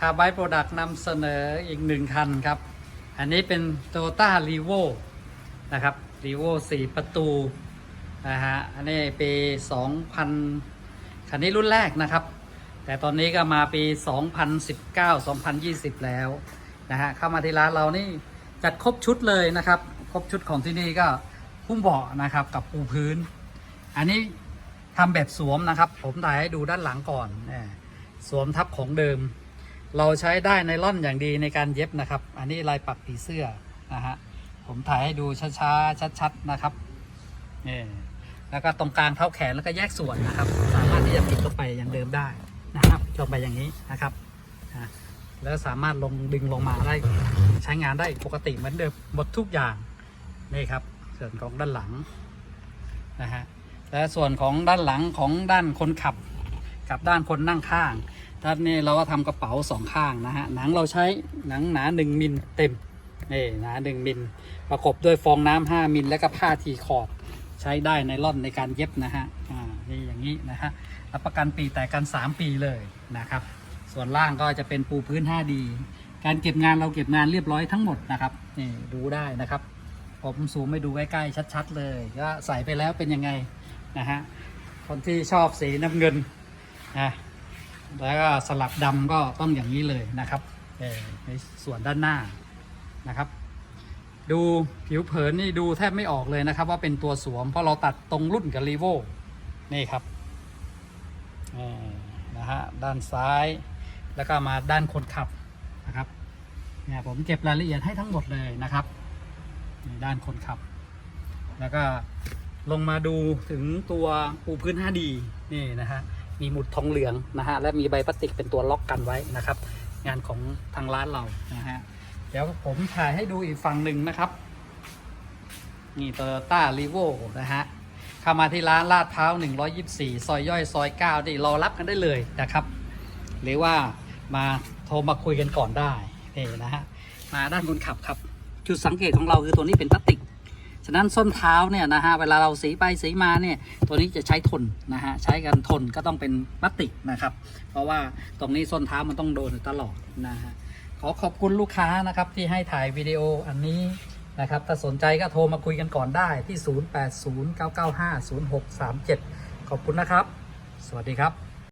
คาร์ไบโปรดักต์นำเสนออีกหนึ่งคันครับ อันนี้เป็น Toyota r e v o นะครับ r e v o 4ประตูนะฮะอันนี้ปี2000 คันนี้รุ่นแรกนะครับ แต่ตอนนี้ก็มาปี 2019 2020 แล้วนะฮะเข้ามาที่ร้านเรานี่จัดครบชุดเลยนะครับ ครบชุดของที่นี่ก็พุ่มเบาะนะครับกับปูพื้น อันนี้ทำแบบสวมนะครับ ผมถ่ายให้ดูด้านหลังก่อนเนี่ยสวมทับของเดิม เราใช้ได้ไนล่อนอย่างดีในการเย็บนะครับ อันนี้ลายปักผีเสื้อนะฮะผมถ่ายให้ดูช้าๆชัดๆนะครับนี่แล้วก็ตรงกลางเท้าแขนแล้วก็แยกส่วนนะครับ สามารถที่จะปิดลงไปอย่างเดิมได้นะครับลงไปอย่างนี้นะครับแล้วสามารถลงดึงลงมาได้ใช้งานได้ปกติเหมือนเดิมหมดทุกอย่างนี่ครับ ส่วนของด้านหลังนะฮะและส่วนของด้านหลังของด้านคนขับ กับด้านคนนั่งข้าง ด้านนี้เราก็ทำกระเป๋าสองข้างนะฮะหนังเราใช้หนังหนาหนึ่งมิลเต็มนี่หนาหนึ่งมิลประกบด้วยฟองน้ำห้ามิลและก็ผ้าทีคอร์ดใช้ได้ในร่อนในการเย็บนะฮะอ่านี่อย่างนี้นะฮะรับประกันปีแต่กัน 3 ปีเลยนะครับ ส่วนล่างก็จะเป็นปูพื้น 5D การเก็บงานเราเก็บงานเรียบร้อยทั้งหมดนะครับนี่ดูได้นะครับ ผมซูมให้ดูใกล้ๆชัด ๆ เลยว่าใส่ไปแล้วเป็นยังไงนะฮะคนที่ชอบสีน้ำเงินนะ แล้วก็สลับดำก็ต้องอย่างนี้เลยนะครับในส่วนด้านหน้านะครับ ดูผิวเผินนี่ดูแทบไม่ออกเลยนะครับ ว่าเป็นตัวสวมเพราะเราตัดตรงรุ่นกับรีโวนี่ครับนี่นะฮะด้านซ้ายแล้วก็มาด้านคนขับนะครับเนี่ยผมเก็บรายละเอียดให้ทั้งหมดเลยนะครับด้านคนขับ แล้วก็ลงมาดูถึงตัวปูพื้น 5D นี่นะฮะ มีหมุดทองเหลืองนะฮะและมีใบพลาสติกเป็นตัวล็อกกันไว้นะครับ งานของทางร้านเรานะฮะเดี๋ยวผมถ่ายให้ดูอีกฝั่งหนึ่งนะครับ นี่ Toyota r e v o นะฮะเข้ามาที่ร้านลาดพร้าว 124 ซอยย่อย ซอย9นี่รอรับกันได้เลยนะครับ หรือว่ามาโทรมาคุยกันก่อนได้นี่นะฮะมาด้านคนขับครับ จุดสังเกตของเราคือตัวนี้เป็นพลาสติก ฉะนั้นส้นเท้าเนี่ยนะฮะเวลาเราสีไปสีมาเนี่ยตัวนี้จะใช้ทนนะฮะใช้กันทนก็ต้องเป็นพลาสติกนะครับ เพราะว่าตรงนี้ส้นเท้ามันต้องโดนตลอดนะฮะขอขอบคุณลูกค้านะครับที่ให้ถ่ายวิดีโออันนี้นะครับถ้าสนใจก็โทรมาคุยกันก่อนได้ที่ 0809950637 ขอบคุณนะครับ สวัสดีครับ